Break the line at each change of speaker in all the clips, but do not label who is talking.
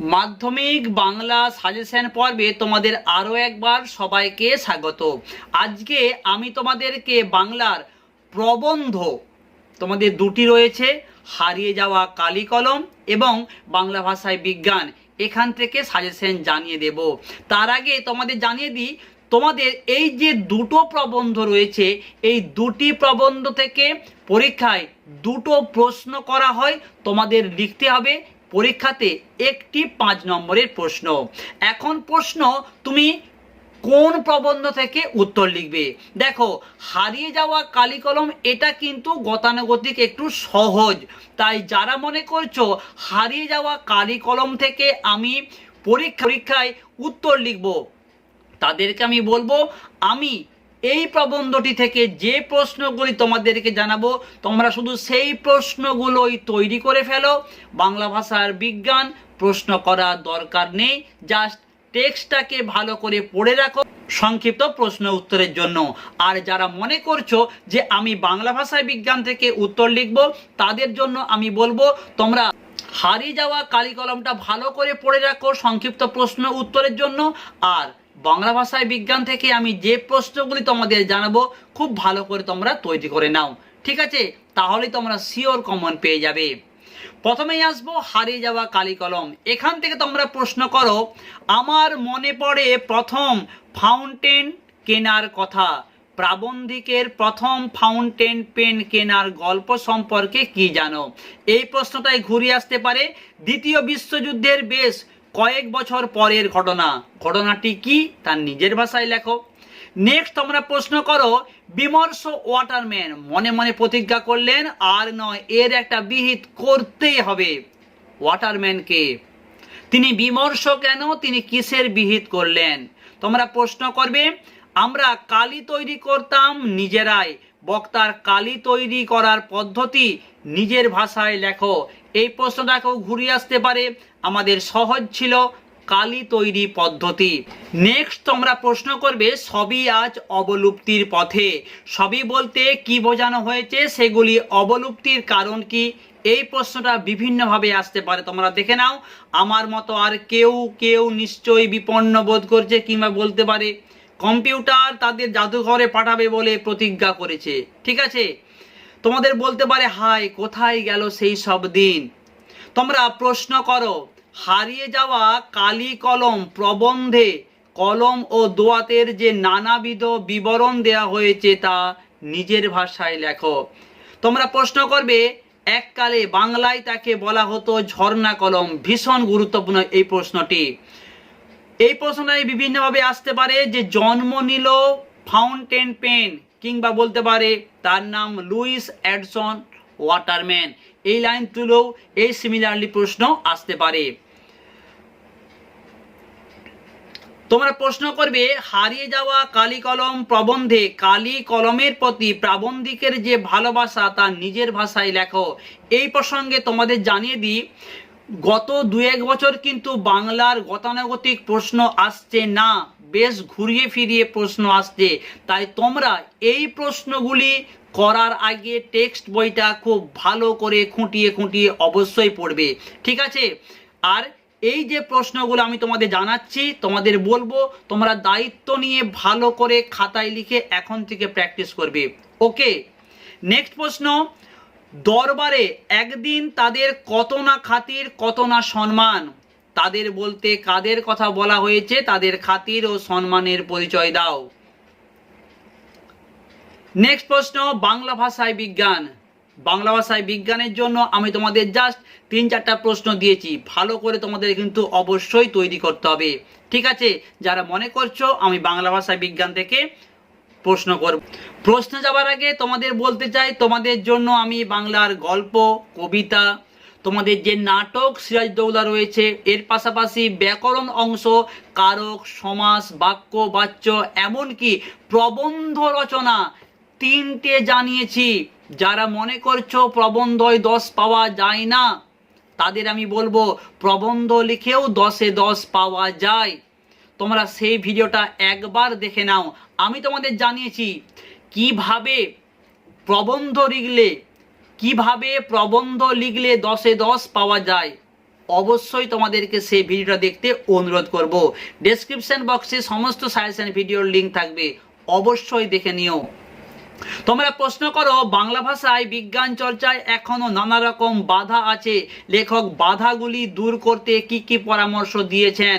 মাধ্যমিক বাংলা সাজেশন পর্বে তোমাদের আরও একবার সবাইকে স্বাগত। আজকে আমি তোমাদেরকে বাংলার প্রবন্ধ, তোমাদের দুটি রয়েছে, হারিয়ে যাওয়া কালি কলম এবং বাংলা ভাষায় বিজ্ঞান, এখান থেকে সাজেশন জানিয়ে দেব। তার আগে তোমাদের জানিয়ে দিই, তোমাদের এই যে দুটো প্রবন্ধ রয়েছে, এই দুটি প্রবন্ধ থেকে পরীক্ষায় দুটো প্রশ্ন করা হয়, তোমাদের লিখতে হবে পরীক্ষাতে একটি পাঁচ নম্বরের প্রশ্ন। এখন প্রশ্ন, তুমি কোন প্রবন্ধ থেকে উত্তর লিখবে? দেখো, হারিয়ে যাওয়া কালি কলম, এটা কিন্তু গতানুগতিক, একটু সহজ। তাই যারা মনে করছ হারিয়ে যাওয়া কালি কলম থেকে আমি পরীক্ষা পরীক্ষায় উত্তর লিখব, তাদেরকে আমি বলব, আমি এই প্রবন্ধটি থেকে যে প্রশ্নগুলি তোমাদেরকে জানাব, তোমরা শুধু সেই প্রশ্নগুলোই তৈরি করে ফেলো। বাংলা ভাষার বিজ্ঞান, প্রশ্ন করার দরকার নেই জাস্ট টেক্সটটাকে ভালো করে পড়ে রাখো। সংক্ষিপ্ত প্রশ্ন উত্তরের জন্য। আর যারা মনে করছ যে আমি বাংলা ভাষায় বিজ্ঞান থেকে উত্তর লিখব, তাদের জন্য আমি বলব, তোমরা হারিয়ে যাওয়া কালি কলমটা ভালো করে পড়ে রাখো সংক্ষিপ্ত প্রশ্ন উত্তরের জন্য। আর বাংলা ভাষায় বিজ্ঞান থেকে আমি যে প্রশ্নগুলি তোমাদের জানাব, খুব ভালো করে তোমরা তৈরি করে নাও। ঠিক আছে? তাহলে তোমরা শিওর কমন পেয়ে যাবে। প্রথমেই আসব হারিয়ে যাওয়া কালি কলম। এখান থেকে তোমরা প্রশ্ন করো, আমার মনে পড়ে প্রথম ফাউন্টেন কেনার কথা। প্রাবন্ধিকের প্রথম ফাউন্টেন পেন কেনার গল্প সম্পর্কে কি জানো? এই প্রশ্নটাই ঘুরিয়ে আসতে পারে। দ্বিতীয় বিশ্বযুদ্ধের বেশ কয়েক বছর পরের ঘটনা। ঘটনাটি কি? তার নিজের ভাষায় লেখো। নেক্সট তোমরা প্রশ্ন করো, বিমর্ষ ওয়াটারম্যান মনে মনে প্রতিজ্ঞা করলেন, আর নয়, এর একটা বিহিত করতেই হবে। ওয়াটারম্যানকে তিনি বিমর্ষ কেন? তিনি কিসের বিহিত করলেন? তোমরা প্রশ্ন করবে, আমরা কালি তৈরি করতাম নিজেরাই। বক্তার কালি তৈরি করার পদ্ধতি নিজের ভাষায় লেখো। এই প্রশ্নটাকেও ঘুরিয়ে আসতে পারে। আমাদের সহজ ছিল কালি তৈরি পদ্ধতি। নেক্সট তোমরা প্রশ্ন করবে, সবই আজ অবলুপ্তির পথে। সবই বলতে কি বোঝানো হয়েছে, সেগুলি অবলুপ্তির কারণ কি? এই প্রশ্নটা বিভিন্নভাবে আসতে পারে, তোমরা দেখে নাও। আমার মতো আর কেউ কেউ নিশ্চয়ই বিপন্ন বোধ করছে কিংবা বলতে পারে, কম্পিউটার তাদের জাদুঘরে পাঠাবে বলে প্রতিজ্ঞা করেছে। ঠিক আছে? তোমাদের বলতে পারে হাই কোথায় গেল সেই সব দিন? তোমরা প্রশ্ন করো, হারিয়ে যাওয়া কালি কলম প্রবন্ধে কলম ও দোয়াতের যে নানাবিধ বিবরণ দেয়া হয়েছে তা নিজের ভাষায় লেখো। তোমরা প্রশ্ন করবে, এককালে বাংলায় তাকে বলা হতো ঝর্ণা কলম। ভীষণ গুরুত্বপূর্ণ এই প্রশ্নটি। এই প্রশ্নটাই বিভিন্নভাবে আসতে পারে যে জন্ম নিল ফাউন্টেন পেন। কিংবা বলতে পারে তার নাম লুইস অ্যাডসন ওয়াটারম্যান। এই লাইন তুলেও এই সিমিলারলি প্রশ্ন আসতে পারে। তোমরা প্রশ্ন করবে, হারিয়ে যাওয়া কালি কলম প্রবন্ধে কালি কলমের প্রতি প্রাবন্ধিকের যে ভালোবাসা তা নিজের ভাষায় লেখো। এই প্রসঙ্গে তোমাদের জানিয়ে দিই গত দু এক বছর কিন্তু বাংলার গতানুগতিক প্রশ্ন আসছে না, বেশ ঘুরিয়ে ফিরিয়ে প্রশ্ন আসছে। তাই তোমরা এই প্রশ্নগুলি করার আগে টেক্সট বইটা খুব ভালো করে খুঁটিয়ে খুঁটিয়ে অবশ্যই পড়বে, ঠিক আছে? আর এই যে প্রশ্নগুলো আমি তোমাদের জানাচ্ছি, তোমাদের বলব, তোমরা দায়িত্ব নিয়ে ভালো করে খাতায় লিখে এখন থেকে প্র্যাকটিস করবে। ওকে নেক্সট প্রশ্ন। দরবারে একদিন তাদের কত না খাতির, কত না সম্মান। তাদের বলতে কাদের কথা বলা হয়েছে? তাদের খাতির ও সম্মানের পরিচয় দাও। নেক্সট প্রশ্ন, বাংলা ভাষায় বিজ্ঞান। বাংলা ভাষায় বিজ্ঞানের জন্য আমি তোমাদের জাস্ট তিন চারটা প্রশ্ন দিয়েছি। ভালো করে তোমাদের কিন্তু অবশ্যই তৈরি করতে হবে। ঠিক আছে? যারা মনে করছ, আমি বাংলা ভাষায় বিজ্ঞান থেকে প্রশ্ন করব। প্রশ্ন যাবার আগে তোমাদের বলতে চাই, তোমাদের জন্য আমি বাংলার গল্প, কবিতা, তোমাদের যে নাটক সিরাজদৌলা রয়েছে, এর পাশাপাশি ব্যাকরণ অংশ, কারক, সমাস, বাক্য, বাচ্য, এমনকি প্রবন্ধ রচনা তিনটে জানিয়েছি। যারা মনে করছ প্রবন্ধয় দশ পাওয়া যায় না, তাদের আমি বলব প্রবন্ধ লিখেও দশে দশ পাওয়া যায়। তোমরা সেই ভিডিওটা একবার দেখে নাও। আমি তোমাদের জানিয়েছি, কীভাবে প্রবন্ধ লিখলে, কীভাবে প্রবন্ধ লিখলে দশে দশ পাওয়া যায়, অবশ্যই তোমাদেরকে সেই ভিডিওটা দেখতে অনুরোধ করব। ডেসক্রিপশন বক্সে সমস্ত সাজেশন ভিডিওর লিঙ্ক থাকবে, অবশ্যই দেখে নিও। তোমরা প্রশ্ন করো, বাংলা ভাষায় বিজ্ঞান চর্চায় এখনও নানা রকম বাধা আছে। লেখক বাধাগুলি দূর করতে কি কি পরামর্শ দিয়েছেন?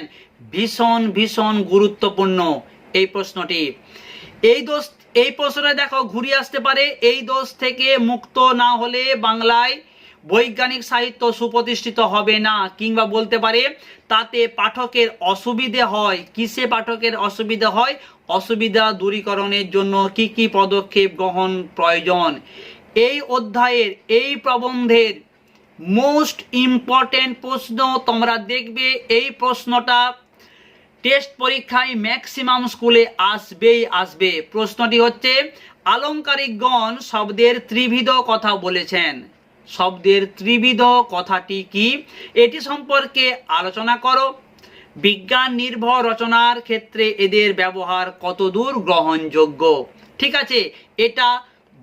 ভীষণ ভীষণ গুরুত্বপূর্ণ এই প্রশ্নটি। এই দোষ, এই প্রশ্নটা দেখো, ঘুরিয়ে আসতে পারে। এই দোষ থেকে মুক্ত না হলে বাংলায় বৈজ্ঞানিক সাহিত্য সুপ্রতিষ্ঠিত হবে না, কিংবা বলতে পারে তাতে পাঠকের অসুবিধে হয়। কিসে পাঠকের অসুবিধা হয়? অসুবিধা দূরীকরণের জন্য কি কি পদক্ষেপ গ্রহণ প্রয়োজন? এই অধ্যায়ের, এই প্রবন্ধের মোস্ট ইম্পর্টেন্ট প্রশ্ন তোমরা দেখবে। এই প্রশ্নটা টেস্ট পরীক্ষায় ম্যাক্সিমাম স্কুলে আসবেই আসবে। প্রশ্নটি হচ্ছে, আলংকারিকগণ শব্দের ত্রিবিধ কথা বলেছেন। শব্দের ত্রিবিধ কথাটি কি? এটি সম্পর্কে আলোচনা করো। বিজ্ঞান নির্ভর রচনার ক্ষেত্রে এদের ব্যবহার কতদূর গ্রহণযোগ্য? ঠিক আছে, এটা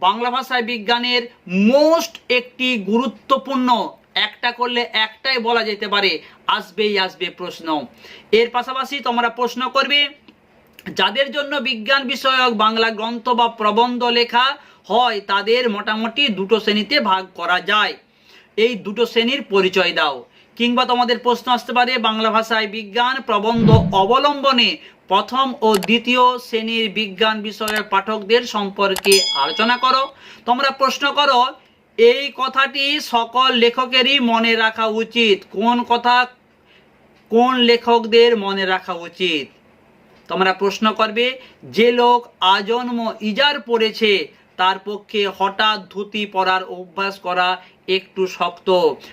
বাংলা ভাষায় বিজ্ঞানের মোস্ট একটি গুরুত্বপূর্ণ একটা করলে একটাই বলা যেতে পারে, আসবেই আসবে প্রশ্ন। এর পাশাপাশি তোমরা প্রশ্ন করবে, যাদের জন্য বিজ্ঞান বিষয়ক বাংলা গ্রন্থ বা প্রবন্ধ লেখা হয়, তাদের মোটামুটি দুটো শ্রেণীতে ভাগ করা যায়। এই দুটো শ্রেণির পরিচয় দাও। কিংবা তোমাদের প্রশ্ন আসতে পারে, বাংলা ভাষায় বিজ্ঞান প্রবন্ধ অবলম্বনে প্রথম ও দ্বিতীয় শ্রেণির বিজ্ঞান বিষয়ের পাঠকদের সম্পর্কে আলোচনা করো। তোমরা প্রশ্ন করো এই কথাটি সকল লেখকেরই মনে রাখা উচিত। কোন কথা কোন লেখকদের মনে রাখা উচিত? তোমরা প্রশ্ন করবে, যে লোক আজন্ম ইজার পড়েছে, তার পক্ষে হঠাৎ ধুতি পরার অভ্যাস করা একটু শক্ত।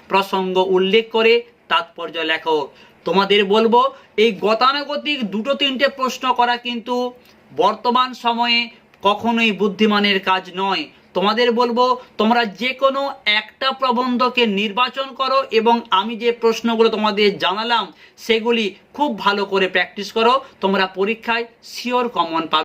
প্রসঙ্গ উল্লেখ করে তাৎপর্য লেখক। তোমাদের বলব, এই গতানুগতিক দুটো তিনটে প্রশ্ন করা কিন্তু বর্তমান সময়ে কখনোই বুদ্ধিমানের কাজ নয়। তোমাদের বলব, তোমরা যে কোনো একটা প্রবন্ধকে নির্বাচন করো এবং আমি যে প্রশ্নগুলো তোমাদের জানালাম, সেগুলি খুব ভালো করে প্র্যাকটিস করো। তোমরা পরীক্ষায় শিওর কমন পাবে।